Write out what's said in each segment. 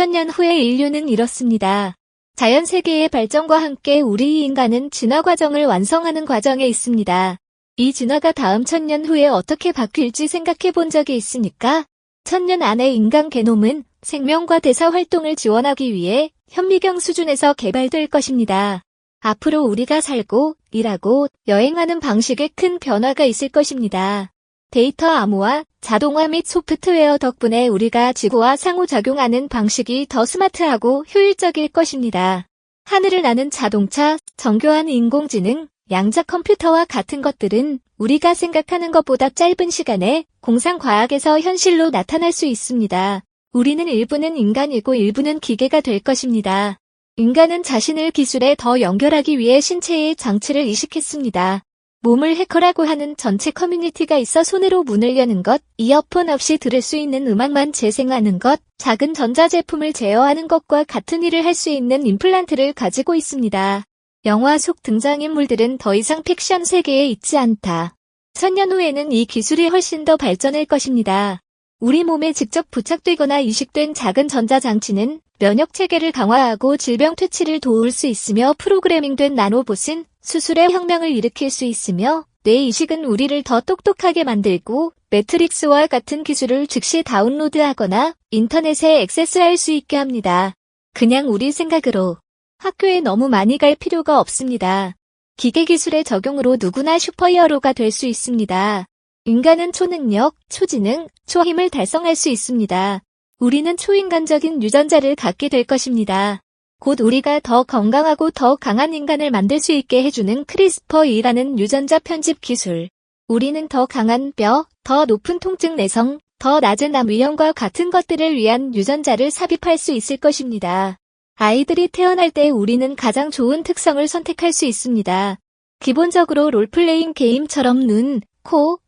5천년 후의 인류는 이렇습니다. 자연 세계의 발전과 함께 우리 인간은 진화 과정을 완성하는 과정에 있습니다. 이 진화가 다음 천년 후에 어떻게 바뀔지 생각해 본 적이 있으니까 천년 안에 인간 게놈은 생명과 대사 활동을 지원하기 위해 현미경 수준에서 개발될 것입니다. 앞으로 우리가 살고, 일하고, 여행하는 방식에 큰 변화가 있을 것입니다. 데이터 암호화, 자동화 및 소프트웨어 덕분에 우리가 지구와 상호작용하는 방식이 더 스마트하고 효율적일 것입니다. 하늘을 나는 자동차, 정교한 인공지능, 양자 컴퓨터와 같은 것들은 우리가 생각하는 것보다 짧은 시간에 공상과학에서 현실로 나타날 수 있습니다. 우리는 일부는 인간이고 일부는 기계가 될 것입니다. 인간은 자신을 기술에 더 연결하기 위해 신체의 장치를 이식했습니다. 몸을 해커라고 하는 전체 커뮤니티가 있어 손으로 문을 여는 것, 이어폰 없이 들을 수 있는 음악만 재생하는 것, 작은 전자제품을 제어하는 것과 같은 일을 할 수 있는 임플란트를 가지고 있습니다. 영화 속 등장인물들은 더 이상 픽션 세계에 있지 않다. 천년 후에는 이 기술이 훨씬 더 발전할 것입니다. 우리 몸에 직접 부착되거나 이식된 작은 전자장치는 면역 체계를 강화하고 질병 퇴치를 도울 수 있으며 프로그래밍된 나노봇은 수술의 혁명을 일으킬 수 있으며 뇌 이식은 우리를 더 똑똑하게 만들고 매트릭스와 같은 기술을 즉시 다운로드하거나 인터넷에 액세스할 수 있게 합니다. 그냥 우리 생각으로 학교에 너무 많이 갈 필요가 없습니다. 기계 기술의 적용으로 누구나 슈퍼히어로가 될 수 있습니다. 인간은 초능력, 초지능, 초힘을 달성할 수 있습니다. 우리는 초인간적인 유전자를 갖게 될 것입니다. 곧 우리가 더 건강하고 더 강한 인간을 만들 수 있게 해주는 크리스퍼2라는 유전자 편집 기술. 우리는 더 강한 뼈, 더 높은 통증 내성, 더 낮은 암 위험과 같은 것들을 위한 유전자를 삽입할 수 있을 것입니다. 아이들이 태어날 때 우리는 가장 좋은 특성을 선택할 수 있습니다. 기본적으로 롤플레잉 게임처럼 눈, 코, 입,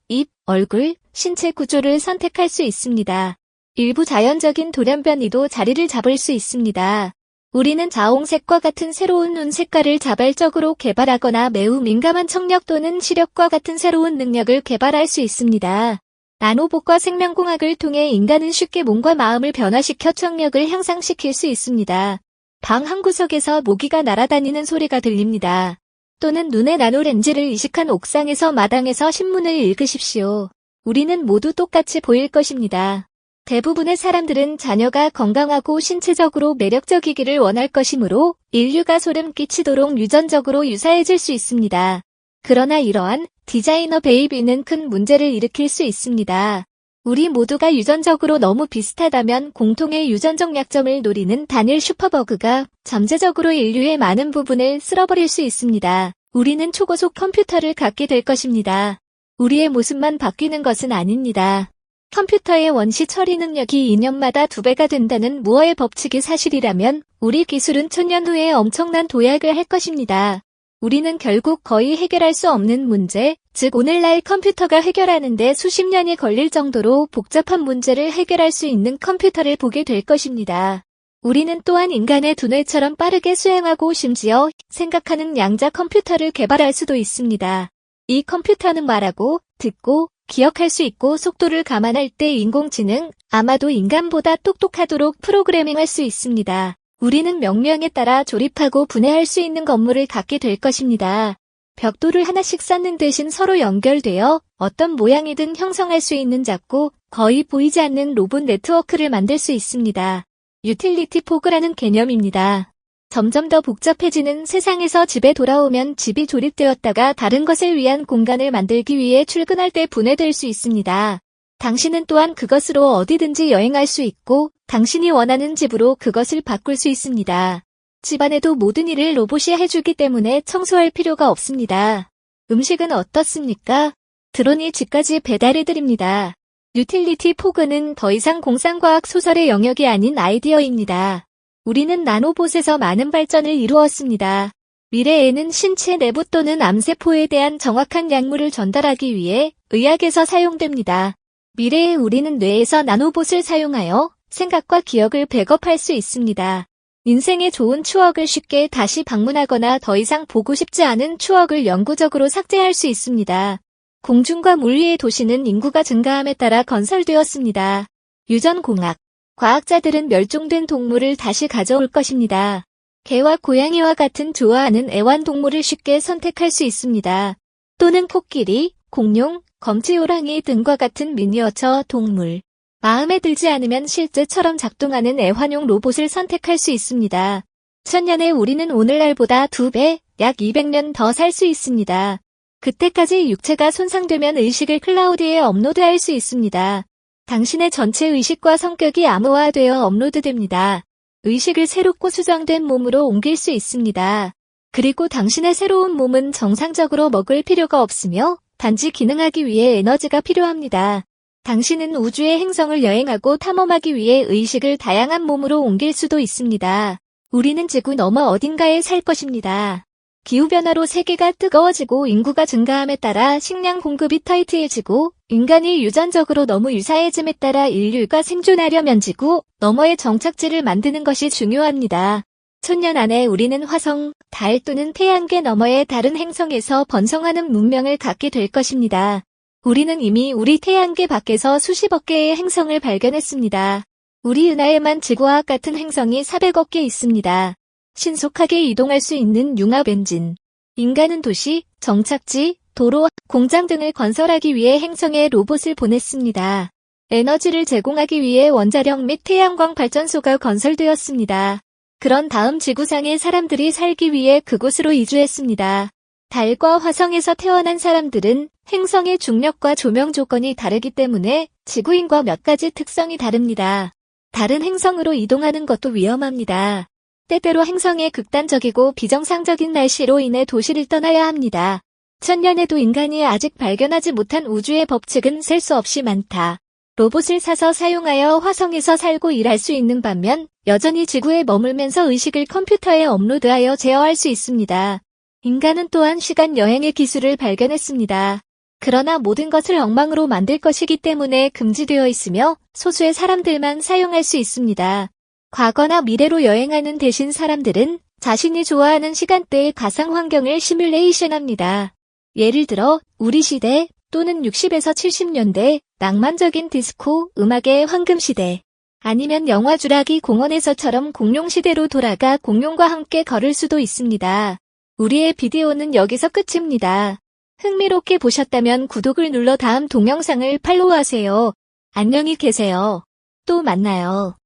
얼굴, 신체 구조를 선택할 수 있습니다. 일부 자연적인 돌연변이도 자리를 잡을 수 있습니다. 우리는 자홍색과 같은 새로운 눈 색깔을 자발적으로 개발하거나 매우 민감한 청력 또는 시력과 같은 새로운 능력을 개발할 수 있습니다. 나노봇과 생명공학을 통해 인간은 쉽게 몸과 마음을 변화시켜 청력을 향상시킬 수 있습니다. 방 한 구석에서 모기가 날아다니는 소리가 들립니다. 또는 눈에 나노렌즈를 이식한 옥상에서 마당에서 신문을 읽으십시오. 우리는 모두 똑같이 보일 것입니다. 대부분의 사람들은 자녀가 건강하고 신체적으로 매력적이기를 원할 것이므로 인류가 소름 끼치도록 유전적으로 유사해질 수 있습니다. 그러나 이러한 디자이너 베이비는 큰 문제를 일으킬 수 있습니다. 우리 모두가 유전적으로 너무 비슷하다면 공통의 유전적 약점을 노리는 단일 슈퍼버그가 잠재적으로 인류의 많은 부분을 쓸어버릴 수 있습니다. 우리는 초고속 컴퓨터를 갖게 될 것입니다. 우리의 모습만 바뀌는 것은 아닙니다. 컴퓨터의 원시 처리 능력이 2년마다 2배가 된다는 무어의 법칙이 사실이라면 우리 기술은 천년 후에 엄청난 도약을 할 것입니다. 우리는 결국 거의 해결할 수 없는 문제, 즉 오늘날 컴퓨터가 해결하는데 수십 년이 걸릴 정도로 복잡한 문제를 해결할 수 있는 컴퓨터를 보게 될 것입니다. 우리는 또한 인간의 두뇌처럼 빠르게 수행하고 심지어 생각하는 양자 컴퓨터를 개발할 수도 있습니다. 이 컴퓨터는 말하고, 듣고, 기억할 수 있고 속도를 감안할 때 인공지능, 아마도 인간보다 똑똑하도록 프로그래밍할 수 있습니다. 우리는 명령에 따라 조립하고 분해할 수 있는 건물을 갖게 될 것입니다. 벽돌을 하나씩 쌓는 대신 서로 연결되어 어떤 모양이든 형성할 수 있는 작고 거의 보이지 않는 로봇 네트워크를 만들 수 있습니다. 유틸리티 포그라는 개념입니다. 점점 더 복잡해지는 세상에서 집에 돌아오면 집이 조립되었다가 다른 것을 위한 공간을 만들기 위해 출근할 때 분해될 수 있습니다. 당신은 또한 그것으로 어디든지 여행할 수 있고 당신이 원하는 집으로 그것을 바꿀 수 있습니다. 집안에도 모든 일을 로봇이 해주기 때문에 청소할 필요가 없습니다. 음식은 어떻습니까? 드론이 집까지 배달해드립니다. 유틸리티 포그는 더 이상 공상과학 소설의 영역이 아닌 아이디어입니다. 우리는 나노봇에서 많은 발전을 이루었습니다. 미래에는 신체 내부 또는 암세포에 대한 정확한 약물을 전달하기 위해 의학에서 사용됩니다. 미래에 우리는 뇌에서 나노봇을 사용하여 생각과 기억을 백업할 수 있습니다. 인생의 좋은 추억을 쉽게 다시 방문하거나 더 이상 보고 싶지 않은 추억을 영구적으로 삭제할 수 있습니다. 공중과 물 위의 도시는 인구가 증가함에 따라 건설되었습니다. 유전공학 과학자들은 멸종된 동물을 다시 가져올 것입니다. 개와 고양이와 같은 좋아하는 애완동물을 쉽게 선택할 수 있습니다. 또는 코끼리, 공룡, 검지호랑이 등과 같은 미니어처 동물. 마음에 들지 않으면 실제처럼 작동하는 애완용 로봇을 선택할 수 있습니다. 천년에 우리는 오늘날보다 두 배, 약 200년 더 살 수 있습니다. 그때까지 육체가 손상되면 의식을 클라우드에 업로드할 수 있습니다. 당신의 전체 의식과 성격이 암호화되어 업로드됩니다. 의식을 새롭고 수정된 몸으로 옮길 수 있습니다. 그리고 당신의 새로운 몸은 정상적으로 먹을 필요가 없으며 단지 기능하기 위해 에너지가 필요합니다. 당신은 우주의 행성을 여행하고 탐험하기 위해 의식을 다양한 몸으로 옮길 수도 있습니다. 우리는 지구 너머 어딘가에 살 것입니다. 기후변화로 세계가 뜨거워지고 인구가 증가함에 따라 식량 공급이 타이트해지고 인간이 유전적으로 너무 유사해짐에 따라 인류가 생존하려면 지구 너머의 정착지를 만드는 것이 중요합니다. 천년 안에 우리는 화성, 달 또는 태양계 너머의 다른 행성에서 번성하는 문명을 갖게 될 것입니다. 우리는 이미 우리 태양계 밖에서 수십억 개의 행성을 발견했습니다. 우리 은하에만 지구와 같은 행성이 400억 개 있습니다. 신속하게 이동할 수 있는 융합 엔진. 인간은 도시, 정착지, 도로, 공장 등을 건설하기 위해 행성에 로봇을 보냈습니다. 에너지를 제공하기 위해 원자력 및 태양광 발전소가 건설되었습니다. 그런 다음 지구상의 사람들이 살기 위해 그곳으로 이주했습니다. 달과 화성에서 태어난 사람들은 행성의 중력과 조명 조건이 다르기 때문에 지구인과 몇 가지 특성이 다릅니다. 다른 행성으로 이동하는 것도 위험합니다. 때때로 행성의 극단적이고 비정상적인 날씨로 인해 도시를 떠나야 합니다. 천년에도 인간이 아직 발견하지 못한 우주의 법칙은 셀 수 없이 많다. 로봇을 사서 사용하여 화성에서 살고 일할 수 있는 반면 여전히 지구에 머물면서 의식을 컴퓨터에 업로드하여 제어할 수 있습니다. 인간은 또한 시간 여행의 기술을 발견했습니다. 그러나 모든 것을 엉망으로 만들 것이기 때문에 금지되어 있으며 소수의 사람들만 사용할 수 있습니다. 과거나 미래로 여행하는 대신 사람들은 자신이 좋아하는 시간대의 가상 환경을 시뮬레이션합니다. 예를 들어 우리 시대 또는 60에서 70년대 낭만적인 디스코 음악의 황금 시대 아니면 영화 주라기 공원에서처럼 공룡 시대로 돌아가 공룡과 함께 걸을 수도 있습니다. 우리의 비디오는 여기서 끝입니다. 흥미롭게 보셨다면 구독을 눌러 다음 동영상을 팔로우하세요. 안녕히 계세요. 또 만나요.